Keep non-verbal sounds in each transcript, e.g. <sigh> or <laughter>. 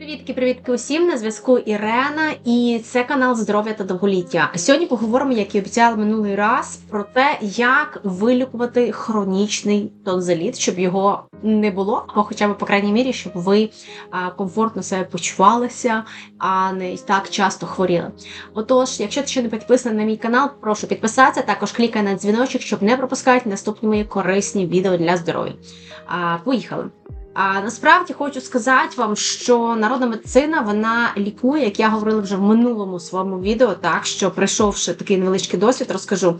Привітки, привітки усім! На зв'язку Ірена, і це канал Здоров'я та довголіття. Сьогодні поговоримо, як і обіцяла минулий раз, про те, як вилікувати хронічний тонзиліт, щоб його не було, або хоча б по крайній мірі, щоб ви комфортно себе почувалися, а не так часто хворіли. Отож, якщо ти ще не підписаний на мій канал, прошу підписатися. Також клікай на дзвіночок, щоб не пропускати наступні мої корисні відео для здоров'я. Поїхали! А насправді хочу сказати вам, що народна медицина вона лікує, як я говорила вже в минулому своєму відео, так що прийшовши такий невеличкий досвід, розкажу,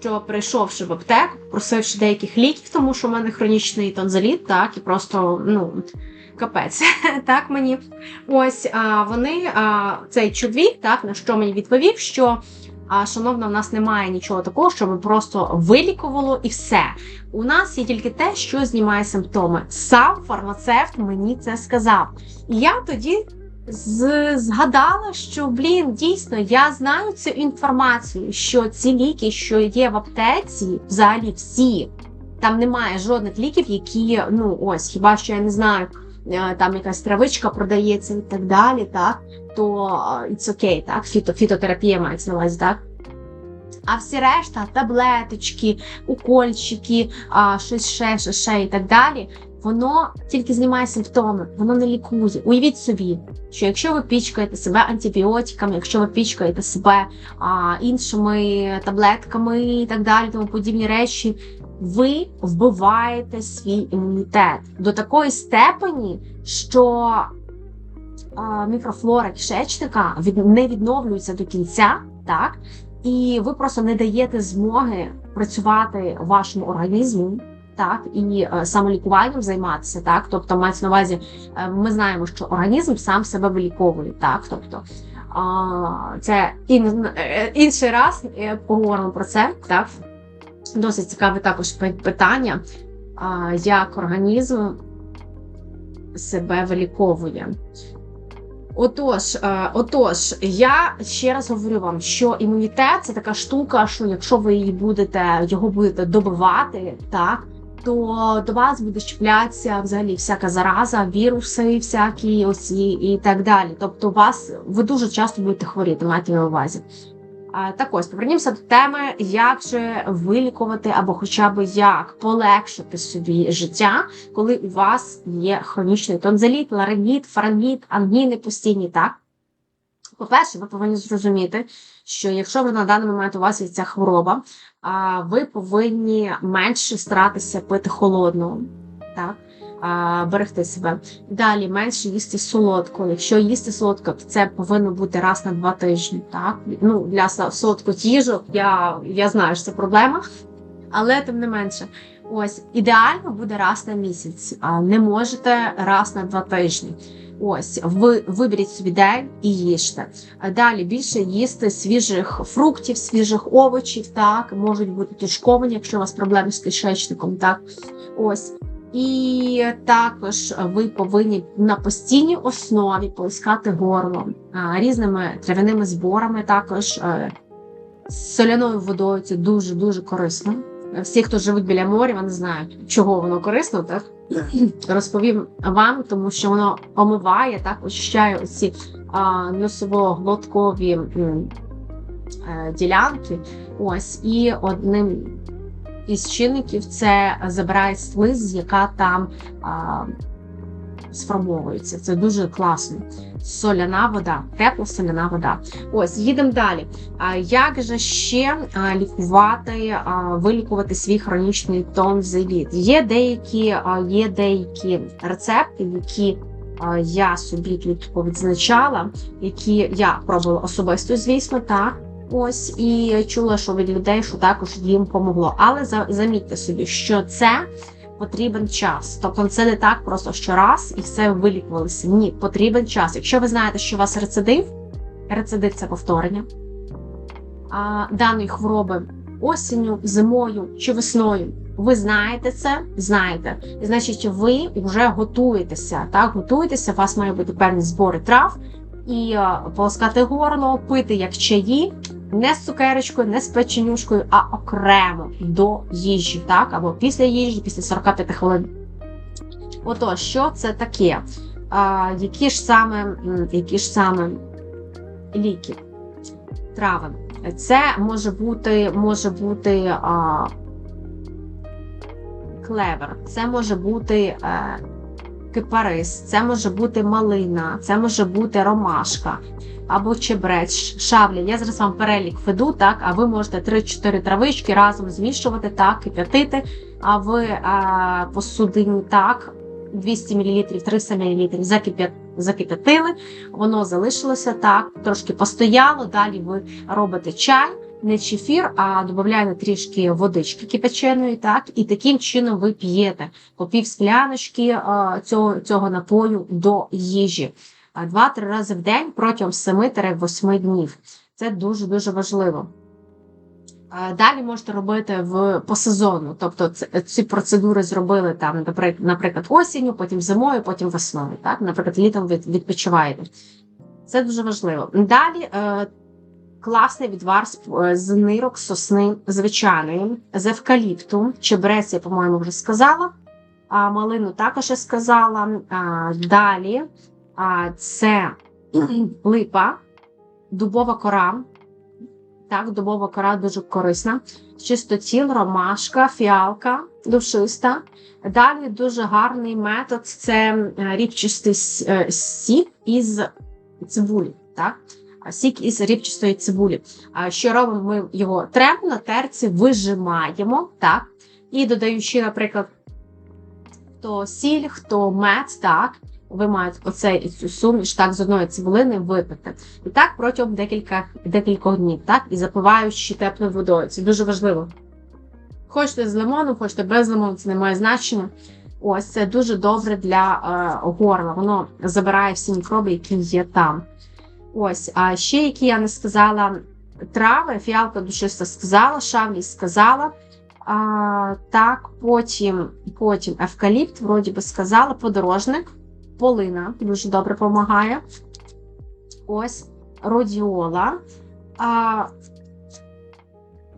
що прийшовши в аптеку, просивши деяких ліків, тому що в мене хронічний тонзиліт, так і просто ну. Капець, <laughs> так мені ось а, вони, а, цей чоловік, так на що мені відповів, що а, шановна, у нас немає нічого такого, щоб просто вилікувало і все. У нас є тільки те, що знімає симптоми. Сам фармацевт мені це сказав. І я тоді згадала, що блін, дійсно я знаю цю інформацію, що ці ліки, що є в аптеці, взагалі всі. Там немає жодних ліків, які, ну ось, хіба що я не знаю, там якась травичка продається і так далі, так, то е, it's okay, так, фіто, фітотерапія мається на увазі, так. А всі решта, таблеточки, укольчики, щось ще, ще, ще і так далі, воно тільки знімає симптоми, воно не лікує. Уявіть собі, що якщо ви пічкаєте себе антибіотиками, якщо ви пічкаєте себе а, іншими таблетками і так далі, тому подібні речі, ви вбиваєте свій імунітет до такої степені, що мікрофлора кишечника від, не відновлюється до кінця, так? І ви просто не даєте змоги працювати вашому організму, так і е, самолікуванням займатися, так. Тобто, мається на увазі, е, ми знаємо, що організм сам себе виліковує, так. Тобто а, це ін, е, інший раз е, поговоримо про це, так. Досить цікаве також питання, як організм себе виліковує. Отож, е, отож, я ще раз говорю вам, що імунітет це така штука, що якщо ви її будете його будете добивати, так то до вас буде щеплятися взагалі всяка зараза, віруси, всякі оці і так далі. Тобто, вас ви дуже часто будете хворіти, майте на увазі. А, Так ось повернімося до теми, як же вилікувати або хоча б як полегшити собі життя, коли у вас є хронічний тонзиліт, ларингіт, фарингіт, ангіни постійні, так? По-перше, ви повинні зрозуміти, що якщо ви на даний момент у вас є ця хвороба, ви повинні менше старатися пити холодного, так? Берегти себе. Далі менше їсти солодко. Якщо їсти солодко, то це повинно бути раз на два тижні. Так? Ну, Для солодкотіжок я, я знаю, що це проблема, але тим не менше. Ось ідеально буде раз на місяць, а не можете раз на два тижні. Ось, ви виберіть собі день і їжте. Далі більше їсти свіжих фруктів, свіжих овочів, так, можуть бути тушковані, якщо у вас проблеми з кишечником, так. Ось. І також ви повинні на постійній основі полискати горло різними трав'яними зборами, також е, з соляною водою це дуже дуже корисно. Всі, хто живуть біля моря, вони знають, чого воно корисно, так розповім вам, тому що воно омиває, так очищає оці носово-глоткові е, ділянки. Ось і одним із чинників це забирає слиз, яка там а, сформовується. Це дуже класно. Соляна вода, тепла соляна вода. Ось, їдемо далі. А як же ще лікувати, вилікувати свій хронічний тонзиліт? Є деякі, є деякі рецепти, які я собі тут повідзначала, які я пробувала особисто, звісно, так. Ось і чула, що від людей, що також їм помогло. Але замітьте собі, що це потрібен час. Тобто це не так просто що раз і все вилікувалося. Ні, потрібен час. Якщо ви знаєте, що у вас рецидив, рецидив це повторення а, даної хвороби осінню, зимою чи весною. Ви знаєте це, знаєте, і значить, ви вже готуєтеся. Так, готуєтеся, у вас має бути певні збори трав і е, полоскати горло, пити як чаї, не з цукерочкою, не з печенюшкою, а окремо до їжі, так, або після їжі, після 45 хвилин. Отож, що це таке? а, які ж саме які ж саме ліки, трави. Це може бути, може бути а, клевер, це може бути е, кипарис, це може бути малина, це може бути ромашка або чебрець, шавля. Я зараз вам перелік веду, так, а ви можете 3-4 травички разом змішувати, так, кип'ятити, а ви а, посудині так, 200 мл, 300 мл закип'ятили, воно залишилося так, трошки постояло, далі ви робите чай, не чефір, а додаєте трішки водички кипяченої, так, і таким чином ви п'єте по пів скляночки цього, цього напою до їжі. А Два-три рази в день протягом 7-8 днів. Це дуже-дуже важливо. Далі можете робити в по сезону, тобто ці процедури зробили там, наприклад, осінню, потім зимою, потім весною. Так? Наприклад, літом відпочиваєте. Це дуже важливо. Далі е, класний відвар з, е, з нирок сосни звичайної, з евкаліпту, чебрець, я, по-моєму, вже сказала. А малину також я сказала. А, далі це липа, дубова кора. Так, дубова кора дуже корисна. Чистотіл, ромашка, фіалка, душиста. Далі дуже гарний метод це е, рібчастий с- е, сік із цибулі. Так? Сік із рібчастої цибулі. Що робимо? Ми його тремо на терці, вижимаємо, так? І додаючи, наприклад, хто сіль, хто мед, так, ви маєте оцей цю суміш з одної цибулини випити. І так протягом декілька, декількох днів, так, і запиваючи теплою водою. Це дуже важливо. Хочете з лимоном, хочете без лимону, це не має значення. Ось це дуже добре для е, горла. Воно забирає всі мікроби, які є там. Ось, а ще які я не сказала трави, фіалка душиста сказала, шавлі сказала. А, так, потім, потім евкаліпт, вроді би сказала, подорожник, полина дуже добре допомагає. Ось, родіола. А,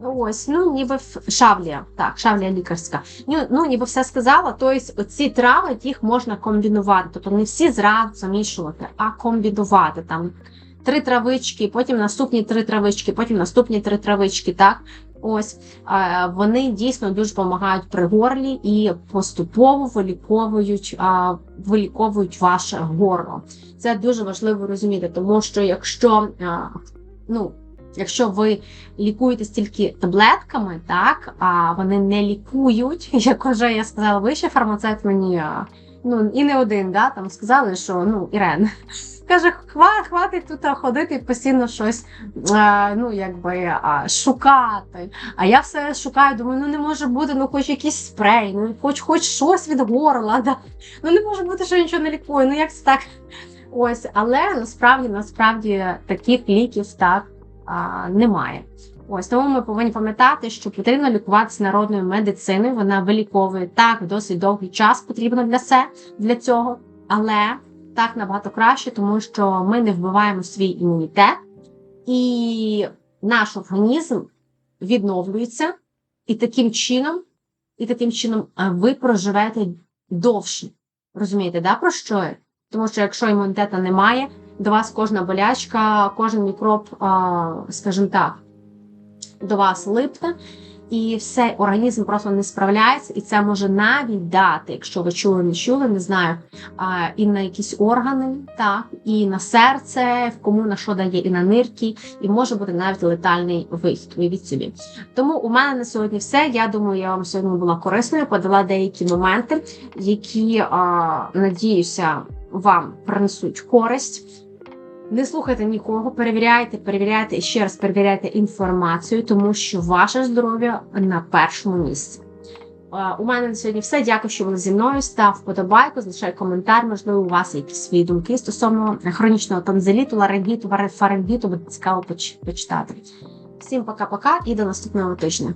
ось, ну, ніби шавлія, так, шавлія лікарська. Ну, ну ніби все сказала. Тобто, ці трави їх можна комбінувати. Тобто не всі зразу замішувати, а комбінувати там три травички, потім наступні три травички, потім наступні три травички. Так, ось вони дійсно дуже допомагають при горлі і поступово виліковують, виліковують ваше горло. Це дуже важливо розуміти, тому що якщо ну. Якщо ви лікуєтесь тільки таблетками, так а вони не лікують, <laughs> як вже я сказала вище, фармацевт мені ну і не один, да, там сказали, що ну Ірен каже, хва, хватить тут ходити постійно щось а, ну якби а, шукати. А я все шукаю, думаю, ну не може бути, ну хоч якийсь спрей, ну хоч хоч щось від горла. Да. Ну не може бути, що нічого не лікує. Ну як це так? Ось, але насправді, насправді таких ліків так а, немає. Ось тому ми повинні пам'ятати, що потрібно лікуватися народною медициною. Вона виліковує так досить довгий час потрібно для се для цього, але так набагато краще, тому що ми не вбиваємо свій імунітет, і наш організм відновлюється, і таким чином, і таким чином ви проживете довше. Розумієте, да, про що? Тому що якщо імунітету немає, до вас кожна болячка, кожен мікроб, скажімо так, до вас липне, і все, організм просто не справляється, і це може навіть дати, якщо ви чули, не чули, не знаю, і на якісь органи, так, і на серце, в кому на що дає, і на нирки, і може бути навіть летальний вихід. Уявіть собі. Тому у мене на сьогодні все. Я думаю, я вам сьогодні була корисною, подала деякі моменти, які, надіюся, вам принесуть користь. Не слухайте нікого, перевіряйте, перевіряйте і ще раз перевіряйте інформацію, тому що ваше здоров'я на першому місці. У мене на сьогодні все. Дякую, що були зі мною. Став вподобайку, залишай коментар. Можливо, у вас якісь свої думки стосовно хронічного тонзиліту, ларингіту, фарингіту, буде цікаво почитати. Всім пока-пока і до наступного тижня.